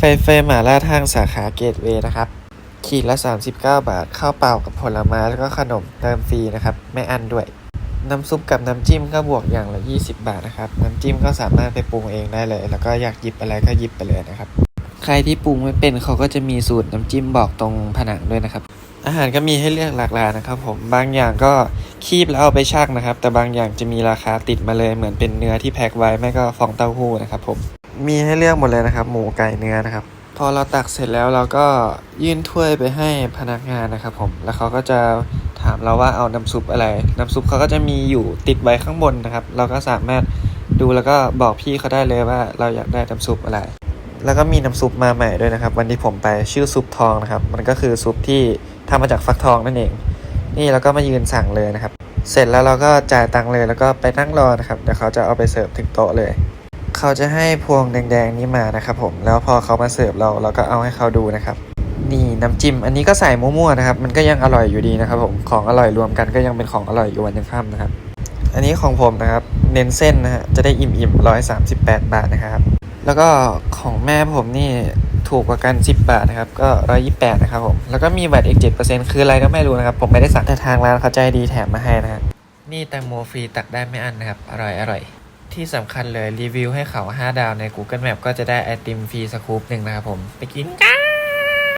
ไฟเฟรมหมาล่าทางสาขาเกตเวย์นะครับ ขีดละ 39 บาท ข้าวเปล่ากับผลไม้แล้วก็ขนมเติมฟรีนะครับ ไม่อันด้วย น้ำซุปกับน้ำจิ้มก็บวกอย่างละ 20 บาทนะครับ น้ำจิ้มก็สามารถไปปรุงเองได้เลย แล้วก็อยากหยิบอะไรก็หยิบไปเลยนะครับ ใครที่ปรุงไม่เป็นเขาก็จะมีสูตรน้ำจิ้มบอกตรงผนังด้วยนะครับ อาหารก็มีให้เลือกหลากหลายนะครับผม บางอย่างก็คีบแล้วเอาไปชั่งนะครับ แต่บางอย่างจะมีราคาติดมาเลย เหมือนเป็นเนื้อที่แพ็คไว้ไม่ก็ฟองเต้าหู้นะครับผม มีให้เลือกหมดเลยนะครับ หมูไก่เนื้อนะครับ พอเราตักเสร็จแล้วเราก็ยื่นถ้วยไปให้พนักงานนะครับ ผม แล้วเขาก็จะถามเราว่าเอาน้ำซุปอะไร น้ำซุปเขาก็จะมีอยู่ติดไว้ข้างบนนะครับ เราก็สามารถดูแล้วก็บอกพี่เขาได้เลยว่าเราอยากได้น้ำซุปอะไร แล้วก็มีน้ำซุปมาใหม่ด้วยนะครับ วันที่ผมไปชื่อซุปทองนะครับ มันก็คือซุปที่ทำมาจากฟักทองนั่นเอง นี่เราก็มายืนสั่งเลยนะครับ เสร็จแล้วเราก็จ่ายตังค์เลยแล้วก็ไปนั่งรอนะครับ เดี๋ยวเขาจะเอาไปเสิร์ฟถึงโต๊ะเลย เขาจะให้พวงแดงๆนี้มานะครับผมแล้วพอเขามาเสิร์ฟเราเราก็เอาให้เขาดูนะครับนี่น้ำจิ้มอันนี้ก็ใส่มั่วๆนะครับมันก็ยังอร่อยอยู่ดีนะครับผมของอร่อยรวมกันก็ยังเป็นของอร่อยอยู่วันยังค่ำนะครับ อันนี้ของผมนะครับเน้นเส้นนะฮะจะได้อิ่มๆร้อยสามสิบแปดบาทนะครับ แล้วก็ของแม่ผมนี่ถูกกว่ากัน 10 บาทนะครับ ก็ 128 นะครับผม แล้วก็มีบัตรอีก 7%คืออะไรก็ไม่รู้นะครับ ผมไม่ได้สั่งแต่ทางร้านเขาใจดีแถมมาให้นะครับ นี่แตงโมฟรีตักได้ไม่อั้นนะครับ อร่อยอร่อย ที่สำคัญเลยรีวิวให้เขา 5 ดาวใน Google Map ก็จะได้ไอติมฟรีสกู๊ปหนึ่งนะครับผม ไปกินกัน